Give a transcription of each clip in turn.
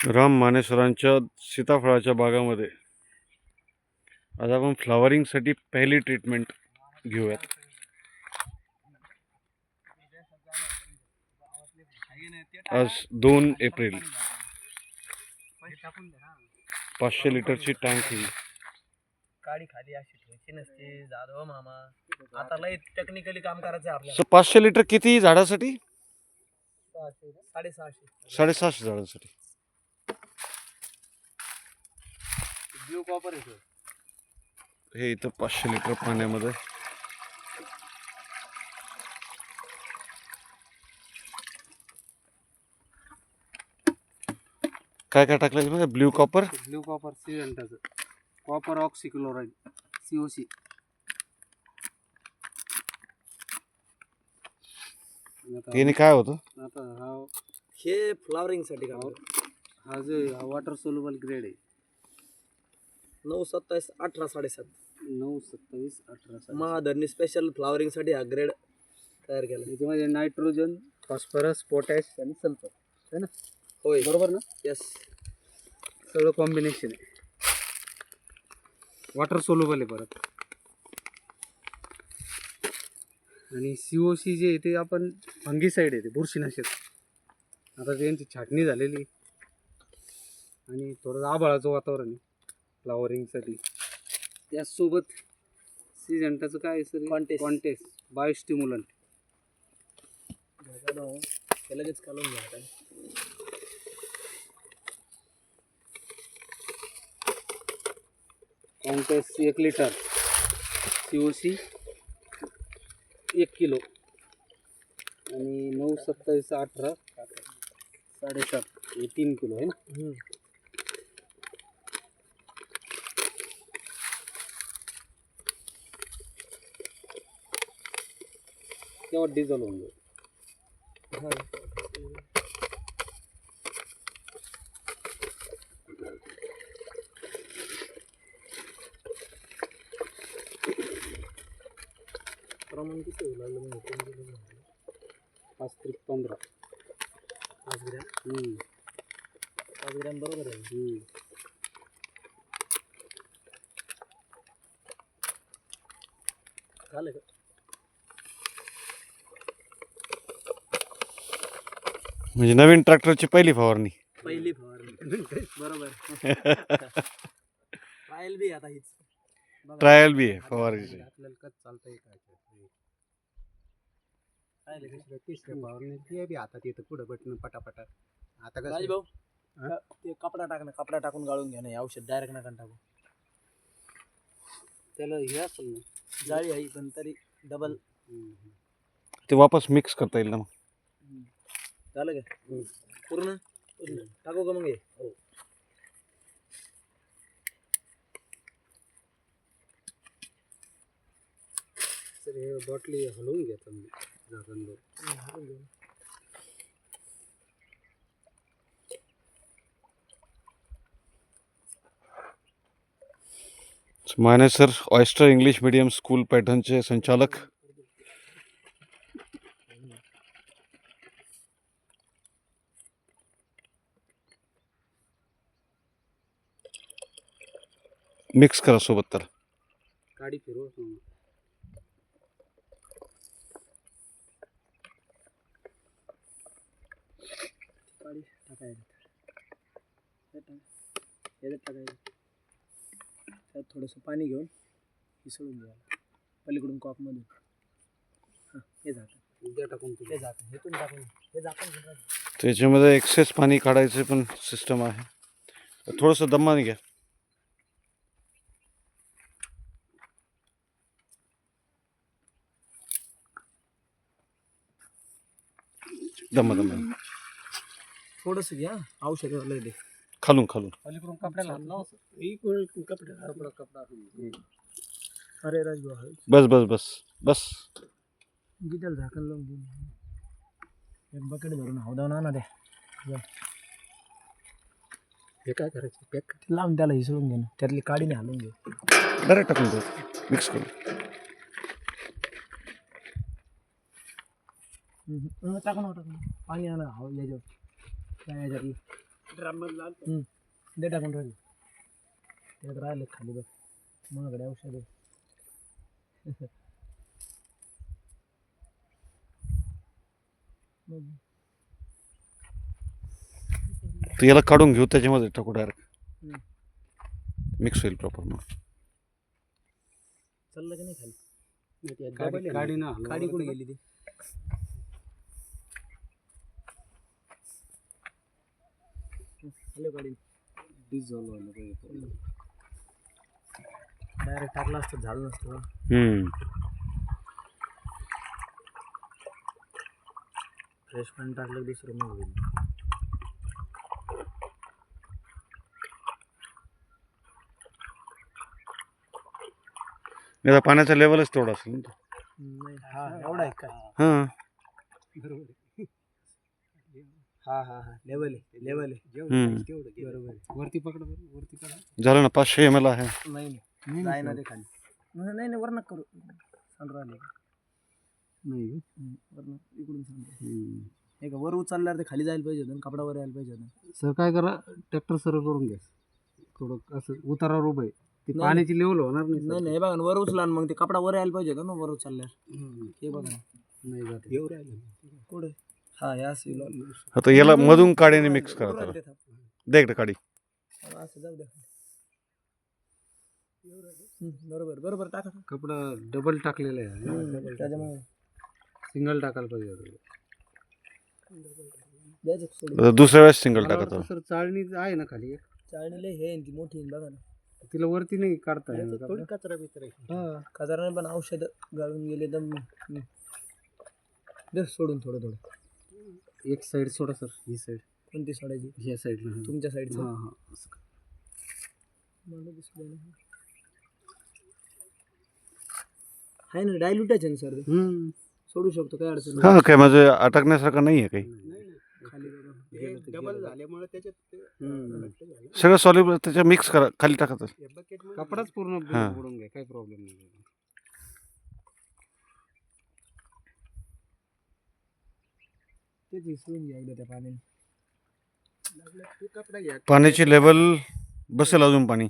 राम मानेश्वरांच्या सीताफळाच्या बागामध्ये. आज आपण फ्लॉवरिंगसाठी पहिली ट्रीटमेंट घेऊयात. आज दोन एप्रिल. पाचशे लिटरची टँक ही. काडी खाली अशी ठेवायची नसते. जाधव मामा. आता लय टेक्निकली काम करायचं आपल्याला. पाचशे लिटर किती झाडासाठी? सहाशे साडेसहाशे. साडेसहाशे झाडासाठी. ब्ल्यू कॉपर येतो हे इथं पाचशे लिटर पाण्यामध्ये. काय काय टाकलं ब्ल्यू कॉपर ब्ल्यू कॉपर सिलेंडरचं कॉपर ऑक्सिक्लोराईड सीओसी याने काय होतं? आता हा हे फ्लावरिंगसाठी का हा जे वॉटर सोल्युबल ग्रेड आहे. नऊ सत्तावीस अठरा साडेसात. नऊ सत्तावीस अठरा महाधरणी स्पेशल फ्लावरिंगसाठी हा ग्रेड तयार केला. याच्यामध्ये नायट्रोजन फॉस्फरस पोटॅश आणि सल्फर है ना? होय. बरोबर ना? यस सगळं कॉम्बिनेशन आहे. वॉटर सोल्युबल आहे परत. आणि सी ओ सी जे आहे ते आपण फंगीसाईड आहे ते बुरशीनाशक. आता त्यांची छाटणी झालेली. आणि थोडं आभाळाचं वातावरण आहे फ्लावरिंगसाठी त्याचसोबत सिजंटाचं काय आहे सर कॉन्टेस्ट कॉन्टेस्ट बायोस्टिम्युलंट लगेच काढून घ्या कॉन्टेस्ट एक लिटर सी ओ सी एक किलो आणि नऊ सत्तावीस अठरा साडेसात हे तीन किलो आहे ना? तेव्हा डिझॉल्व होऊन जाईल? किती होऊ लागलं म्हणजे कोण दिलं नाही. पाच त्रिक पंधरा पाच ग्रॅम? पाच ग्रॅम बरोबर आहे. झालं का? म्हणजे नवीन ट्रॅक्टरची पहिली फवारणी. पहिली फवारणी. बरोबर. ट्रायल बी आता हीच. ट्रायल बी आहे फवारणीची. आपल्याला कच चालतंय काय काय दुसऱ्या तिसऱ्या फवारणी ते बी हातात येतं पुढं बटन पटापटा. आता कसं भाऊ ते कपडा टाक ना कपडा टाकून गाळून घ्या ना हे औषध डायरेक्ट नका टाकू. त्याला हे असेल ना. जाळी आहे पण तरी डबल ते वापस मिक्स करता येईल ना मग? झालं का? पूर्ण? पूर्ण. टाकू का मग हे? हो. सर हे बॉटली हलवून घ्या तुम्ही. Mane sir oyster English medium school पॅटर्नचे संचालक. मिक्स करा सोबत तर. गाडी फिरव गाडी टाकायचं याच्यात टाकायचं त्यात थोडंसं पाणी घेऊन मिसळून घ्या पलीकडून कॉपमधून हां हे झाकण. उद्या टाकून हे झाकण हेतून टाकून हे झाकण घेऊन राहा. त्याच्यामध्ये एक्सेस पाणी काढायचे पण सिस्टम आहे. थोडंसं दमाने घ्या. दमा दमा थोडंसं घ्या औषध लय दे. खालून खालून. पलीकडून कपड्याला हात लावा इकडून कपडा कपडा कपडा अरे राजभाऊ आहे बस बस बस बस. गिटार झाकण लावून घेऊन एक बकेट भरून हौदावून आणा द्या. हे काय करायचं? पॅक लावून त्याला हिसळून घे ना. त्यातली काडीने हालून घे डायरेक्ट टाकून देऊ. मिक्स करून. टाका ना टाका पाणी आणा हो याच्यावर. काय याच्यातली हम्म. दे टाकून राहिले त्यात राहिले खाली बघ. माझ्याकडे औषध. आहे बघ. तर याला काढून घेऊ त्याच्यामध्ये टाकू डायरेक्ट. मिक्स होईल प्रॉपर मग. चाललं की नाही खाली? काडी ना काडी कुठे गेली ती. हॅलो गाडी? डायरेक्ट टाकला असतं झालं नसतं. फ्रेश पाणी टाकलं दुसरं मग होईल. नाही तर पाण्याचा लेवलच तेवढा असेल ना तो. नाही हा एवढा आहे काय हां. हा हा हा. लेवल आहे लेवल आहे. हम्म. बरोबर आहे. वरती पकड बरं, वरती पकड झालं ना पाचशे एम एल आहे. नाही नाही. ते खाली. नाही नाही नाही, वर नका करू. सांड राहिले. नाही वरनं इकडून सांड. हे का वर उचलल्यावर ते खाली जायला पाहिजे होतं आणि कपडा वर यायला पाहिजे होतं. सर काय करा ट्रॅक्टर सरळ करून घ्या. थोडं असं उतारावर उभं आहे. ती नाही. पाण्याची लेवल होणार नाही नाही नाही हे बघा ना वर उचला आणि मग ते कपडा वर यायला पाहिजे होतं ना वर उचलल्यावर. हम्म. हे बघा ना. नाही जात. राहिलं कुठे? हा या आता याला मधून काडीने मिक्स करा त्याला. दे इकडे काडी असं जाऊ द्या बरोबर बरोबर टाका. कपडा डबल टाकलेला आहे. त्याच्यामुळे. सिंगल टाकायला पाहिजे होतं. आता दुसऱ्या वेळेस सिंगल मला टाकत. वाटतं सर चाळणी आहे ना खाली एक. चाळणी लय हे आहे ना ती मोठी आहे ना, बघा ना. तिला वरती नाही काढता येणार का थोडी कचरा बिचरा हा. कचरा पण औषध गाळून गेले दम हम्म. दे सोडून थोडं थोडं? एक साईड सोडा सर ही साईड कोणती सोडायची ह्या साईडला तुमच्या साईडचं हां हां असं. मला दिसलं नाही. आहे ना डायल्यूटच आहे ना सर ते. हम्म. सोडू शकतो काय अडचण नाही. हा काय म्हणजे अटकण्यासारखं नाही आहे काही खाली बघा. झाल्यामुळे त्याच्यात हम्म. सगळं सॉलिड त्याच्या मिक्स करा खाली टाकत कपडाच पूर्ण हां. बुडून घ्या काही प्रॉब्लेम नाही तेच विसरून घ्या एकदा त्या पाण्याने. पाण्याची लेवल बसेल अजून पाणी.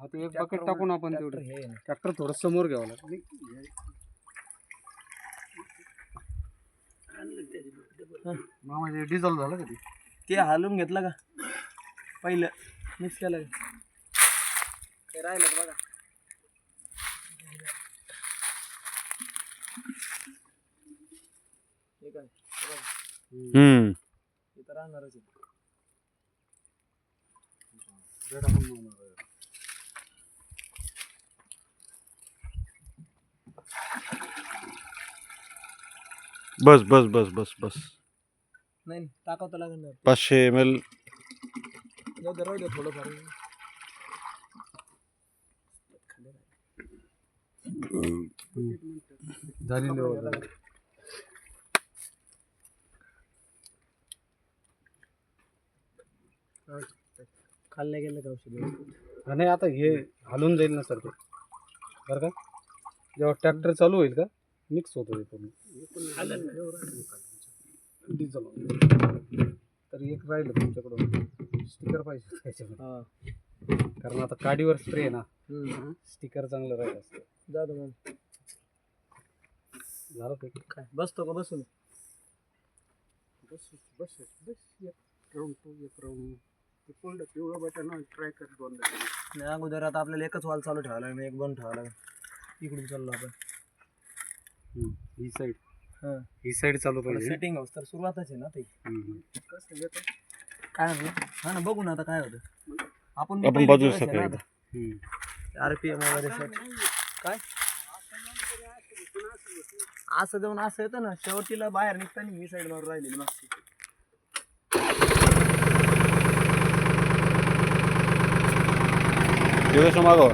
आता एक बकेट टाकून आपण ट्रॅक्टर तेवढं हे ना. ट्रॅक्टर थोडं समोर घ्यावं लागेल. मामा डिझॉल्व झालं का ते? ते हालून घेतलं का? पहिलं. मिक्स केलं का? ते राहिलं का बघा हे काय हे बघा. हम्म. राहणारच आहे. बस बस बस बस बस. नाही नाही, टाकावं तर लागणार पाचशे एम एल जाऊ दे राहू दे थोडंफार. झाली. खाल्ल्या गेलं का औषध? व्यवस्थित? आणि आता हे हलून जाईल ना सर ते. बरं का? जेव्हा ट्रॅक्टर चालू होईल का मिक्स होतो ते पूर्ण. डिझेल तर एक राहिलं तुमच्याकडून. स्टिकर पाहिजे त्याच्यामध्ये. हा. कारण आता गाडीवर स्प्रे आहे ना हम्म. स्टिकर चांगलं राहिलं असतं. दे मग. झालं ते? काय बसतो का बसून? बस बस बस एक राऊंड तो एक राऊंड ते पुढलं पिवळं बटन ट्राय कर दोन नाही अगोदर आता आपल्याला एकच वाल चालू ठेवायला लागेल एक बंद ठेवायला लागेल. इकडून चाललो आपण. ही साईड हां. ही साईड चालू पाहिजे. सेटिंग हाऊस तर सुरुवातच आहे ना ते. हम्म. काय म्हणलं हा ना बघू ना आता काय होतं. आपण आपण बाजूला सकाळी. आर पी एम वगैरे set. काय? असं जाऊन असं येतं ना शेवटीला बाहेर निघताना मी साईड मारून राहिलेली मागची Yo sumador.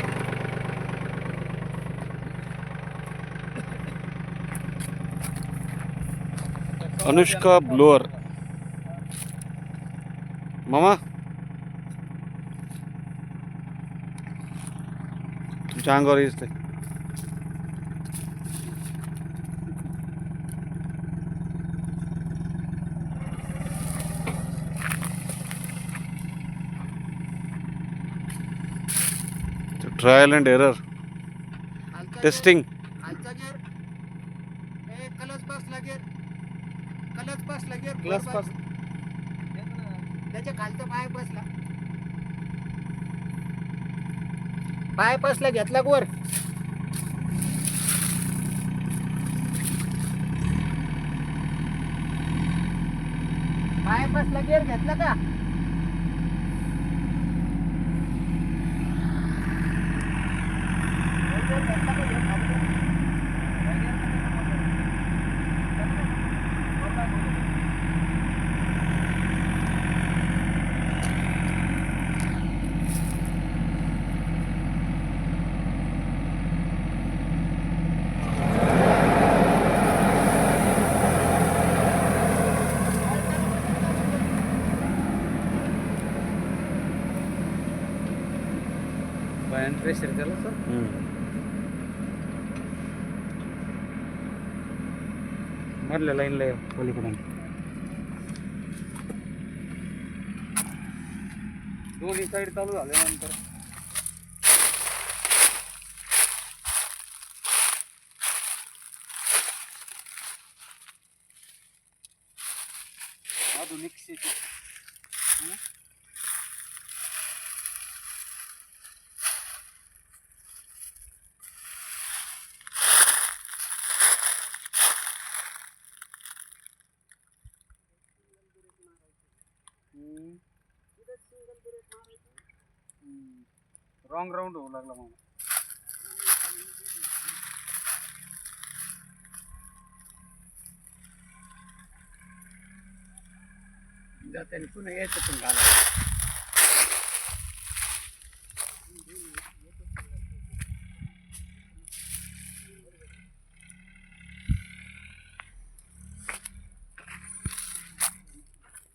अनुष्का ब्लोअर. मामा? तुमच्या अंगावर येते ट्रायल अँड एरर टेस्टिंग त्याच्या खालचा पाय बसला. पाय बसला घेतला वर. पाय बसला गेअर घेतला का? प्रेशर त्याला सर मधल्या लाईनला पलीकडून दोन्ही साईड चालू झाल्यानंतर आधुनिक शेती रॉंग राऊंड होऊ लागला मग जाताना पुन्हा यायचं पण घाला.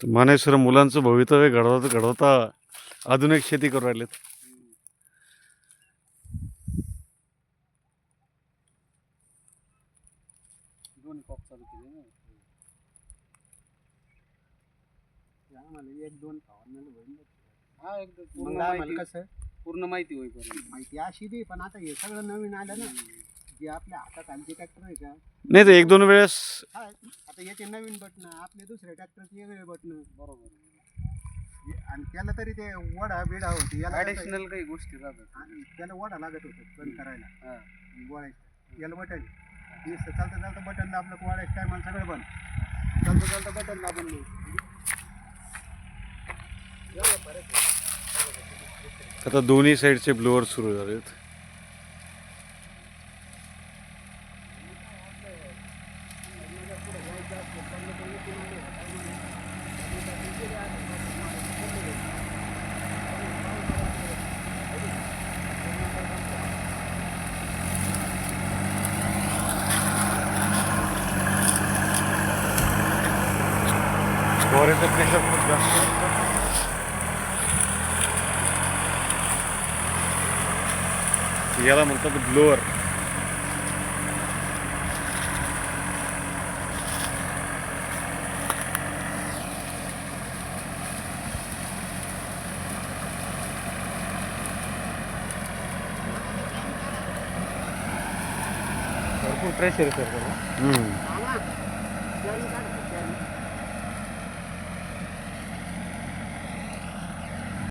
मानेश्वर मुलांचं भवितव्य घडवता घडवता आधुनिक शेती करू राहिलेत दोन्ही कॉक चालू केले ना आम्हाला एक दोन फवारण्याला होईल हा एकदम मग पूर्ण आम्हाला माहिती कसं? पूर्ण माहिती होईपर्यंत. माहिती अशी बी पण आता हे सगळं नवीन आलं ना जे आपल्या हातात आलते ट्रॅक्टर आहे का? नाही तर एक दोन वेळेस हा, आता याचे नवीन बटणं आपले दुसऱ्या ट्रॅक्टरचे वेगळे बटणं बरोबर. आणि त्याला तरी ते वडा बिडा होती याला कसं आहे, ऍडिशनल काही गोष्टी राहतात आणि त्याला वडा लागत होतं बंद करायला. हा. याला बटन. चालतं चालतं बटन दाबलं की वाढायचं टायमाला सगळं बंद. चालतं चालतं बटन दाबून नाही आता दोन्ही साईडचे ब्लोअर सुरू झालेत. फवारेचं प्रेशर खूप जास्त असतं. याला म्हणतात ब्लोअर भरपूर प्रेशर सर त्याला